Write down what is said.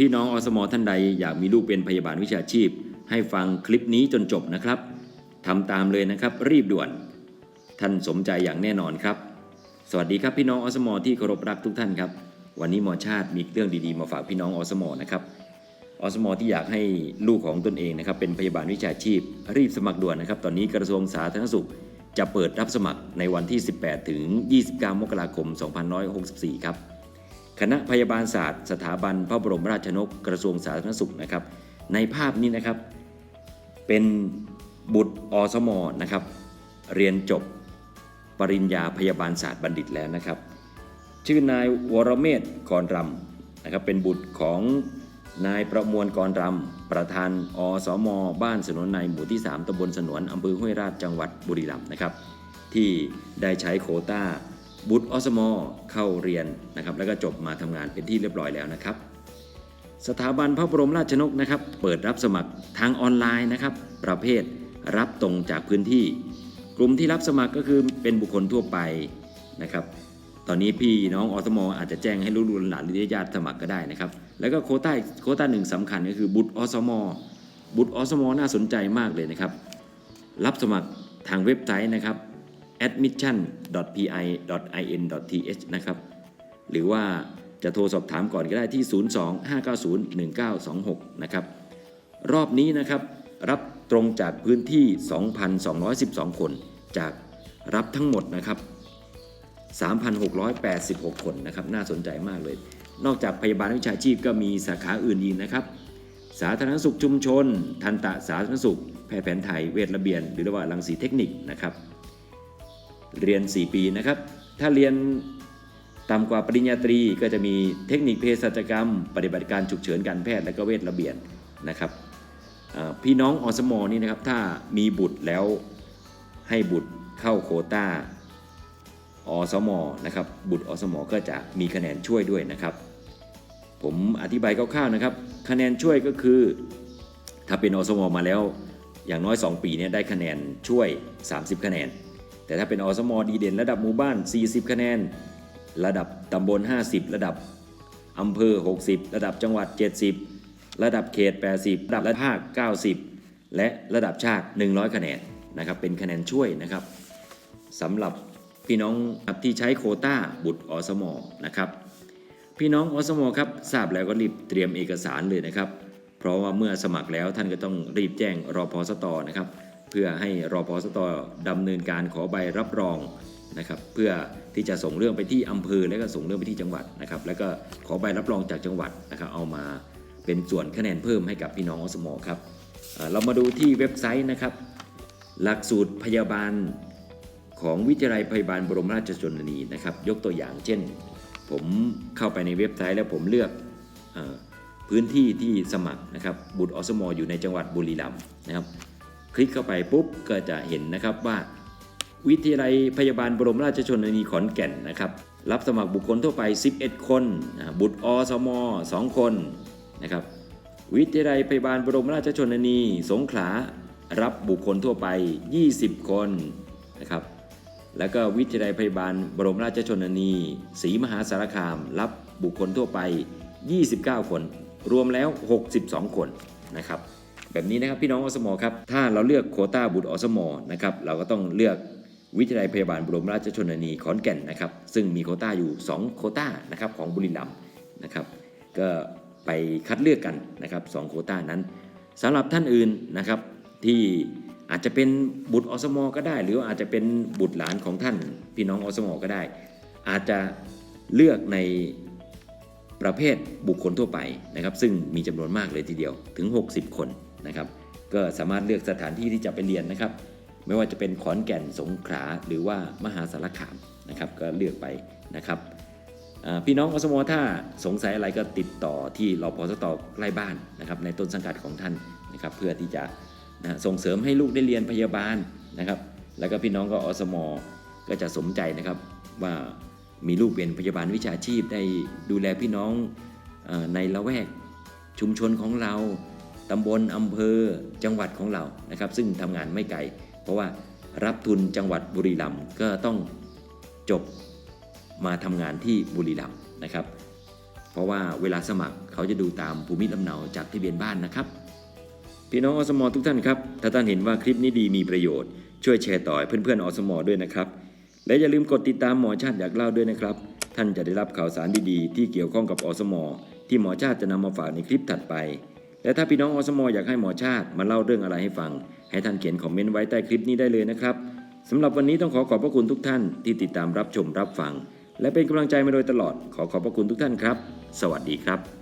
พี่น้องอสมท่านใดอยากมีลูกเป็นพยาบาลวิชาชีพ ให้ฟังคลิปนี้จนจบนะครับทำตามเลยนะครับ รีบด่วน ท่านสมใจอย่างแน่นอนครับ สวัสดีครับพี่น้องอสมที่เคารพรักทุกท่านครับ วันนี้หมอชาติมีเรื่องดีๆมาฝากพี่น้องอสมนะครับอสมที่อยากให้ลูกของตนเองนะครับเป็นพยาบาลวิชาชีพ รีบสมัครด่วนนะครับ ตอนนี้กระทรวงสาธารณสุขจะเปิดรับสมัครในวันที่ 18 ถึง 29 มกราคม 2564 ครับ คณะพยาบาลศาสตร์ สถาบันพระบรมราชนกกระทรวงสาธารณสุขนะครับ ในภาพนี้นะครับเป็นบุตรอสมนะครับ เรียนจบปริญญาพยาบาลศาสตร์บัณฑิตแล้วนะครับ ชื่อนายวรเมศกรรำนะครับเป็นบุตรของนายประมวลกรรำประธานอสมบ้านสนวนในหมู่ที่ 3ตำบลสนวนอำเภอห้วยราชจังหวัดบุรีรัมย์นะครับ ที่ได้ใช้โคต้า บุตรอสมเข้าเรียนนะครับแล้วก็จบมาทำงานเป็นที่เรียบร้อยแล้วนะครับ สถาบันพระบรมราชนกนะครับ เปิดรับสมัครทางออนไลน์นะครับ ประเภทรับตรงจากพื้นที่ กลุ่มที่รับสมัครก็คือเป็นบุคคลทั่วไปนะครับ ตอนนี้พี่น้องอสมอาจจะแจ้งให้ลูกหลานหรือญาติสมัครก็ได้นะครับ แล้วก็โคต้าโคต้าหนึ่งสำคัญก็คือบุตรอสมบุตรอสมน่าสนใจมากเลยนะครับ รับสมัครทางเว็บไซต์นะครับ admission.pi.in.th นะครับ หรือว่าจะโทรสอบถามก่อนก็ได้ที่ 02-590-1926 นะครับ รอบนี้นะครับ รับตรงจากพื้นที่ 2,212 คน จากรับทั้งหมดนะครับ 3,686 คนนะครับ น่าสนใจมากเลย นอกจากพยาบาลวิชาชีพก็มีสาขาอื่นอีกนะครับ สาธารณสุขชุมชน ทันตะสาธารณสุข แพทย์แผนไทย เวชระเบียน หรือว่ารังสีเทคนิคนะครับ เรียน 4 ปีนะครับ ถ้าเรียนต่ำกว่าปริญญาตรีก็จะมีเทคนิคเภสัชกรรม ปฏิบัติการฉุกเฉินการแพทย์และก็เวชระเบียนนะครับพี่น้องอสมนี่นะครับถ้ามีบุตรแล้วให้บุตรเข้าโคต้าอสมนะครับบุตรอสมก็จะมีคะแนนช่วยด้วยนะครับ ผมอธิบายคร่าวๆนะครับ คะแนนช่วยก็คือ ถ้าเป็นอสมมาแล้วอย่างน้อย 2 ปีเนี่ยได้คะแนนช่วย 30 คะแนน แต่ถ้าเป็นอสมดีเด่นระดับหมู่บ้าน 40 คะแนน ระดับตำบล 50 ระดับอำเภอ 60 ระดับจังหวัด 70 ระดับเขต 80 ระดับภาค 90 และระดับชาติ 100 คะแนนนะครับเป็นคะแนนช่วยนะครับสำหรับพี่น้องที่ใช้โคต้าบุตรอสมนะครับพี่น้องอสมครับทราบแล้วก็รีบเตรียมเอกสารเลยนะครับ เพราะว่าเมื่อสมัครแล้วท่านก็ต้องรีบแจ้งรอพอสตนะครับ เพื่อให้รอพอสตดำเนินการขอใบรับรองนะครับเพื่อที่จะส่งเรื่องไปที่อำเภอแล้วก็ส่งเรื่องไปที่จังหวัดนะครับแล้วก็ขอใบรับรองจากจังหวัดนะครับเอามาเป็นส่วนคะแนนเพิ่มให้กับพี่น้องอสมอครับเรามาดูที่เว็บไซต์นะครับ หลักสูตรพยาบาลของวิทยาลัยพยาบาลบรมราชชนนีนะครับยกตัวอย่างเช่น ผมเข้าไปในเว็บไซต์แล้วผมเลือกอพื้นที่ที่สมัครนะครับบุตรอสมออยู่ในจังหวัดบุรีรัมย์นะครับ คลิกเข้าไปปุ๊บก็จะเห็นนะครับว่า วิทยาลัยพยาบาลบรมราชชนนีขอนแก่นนะครับ รับสมัครบุคคลทั่วไป 11 คน บุตรอสม2คนนะครับวิทยาลัยพยาบาลบรมราชชนนีสงขลารับบุคคลทั่วไป 20 คนนะครับแล้วก็วิทยาลัยพยาบาลบรมราชชนนีศรีมหาสารคาม รับบุคคลทั่วไป 29 คน รวมแล้ว 62 คนนะครับ แบบนี้นะครับพี่น้องอสมครับถ้าเราเลือกโคต้าบุตรอสมนะครับเราก็ต้องเลือกวิทยาลัยพยาบาลบรมราชชนนีขอนแก่นนะครับซึ่งมีโคต้าอยู่ 2 โคต้านะครับของบุรีรัมย์นะครับก็ไปคัดเลือกกันนะครับสองโคต้านั้นสำหรับท่านอื่นนะครับที่อาจจะเป็นบุตรอสมก็ได้ หรืออาจจะเป็นบุตรหลานของท่านพี่น้องอสมก็ได้ อาจจะเลือกในประเภทบุคคลทั่วไปนะครับซึ่งมีจำนวนมากเลยทีเดียวถึง 60 คน นะครับ ก็สามารถเลือกสถานที่ที่จะไปเรียนนะครับ ไม่ว่าจะเป็นขอนแก่นสงขลาหรือว่ามหาสารคามนะครับก็เลือกไปนะครับพี่น้องอสมถ้าสงสัยอะไรก็ติดต่อที่รพสตอใกล้บ้านนะครับในต้นสังกัดของท่านนะครับเพื่อที่จะนะส่งเสริมให้ลูกได้เรียนพยาบาลนะครับ แล้วก็พี่น้องก็อสมก็จะสมใจนะครับว่ามีลูกเป็นพยาบาลวิชาชีพได้ดูแลพี่น้องในละแวกชุมชนของเรา ตำบลอำเภอจังหวัดของเรานะครับ ซึ่งทำงานไม่ไกล เพราะว่ารับทุนจังหวัดบุรีรัมย์ก็ต้องจบมาทำงานที่บุรีรัมย์นะครับ เพราะว่าเวลาสมัครเขาจะดูตามภูมิลำเนาจากทะเบียนบ้านนะครับ พี่น้องอสมทุกท่านครับ ถ้าท่านเห็นว่าคลิปนี้ดีมีประโยชน์ช่วยแชร์ต่อให้เพื่อนๆอสมด้วยนะครับ และอย่าลืมกดติดตามหมอชาติอยากเล่าด้วยนะครับ ท่านจะได้รับข่าวสารดีๆ ที่เกี่ยวข้องกับอสมที่หมอชาติจะนำมาฝากในคลิปถัดไป และถ้าพี่น้องอสมอยากให้หมอชาติมาเล่าเรื่องอะไรให้ฟัง ให้ท่านเขียนคอมเมนต์ไว้ใต้คลิปนี้ได้เลยนะครับสำหรับวันนี้ต้องขอขอบพระคุณทุกท่านที่ติดตามรับชมรับฟัง และเป็นกำลังใจมาโดยตลอด ขอขอบพระคุณทุกท่านครับ สวัสดีครับ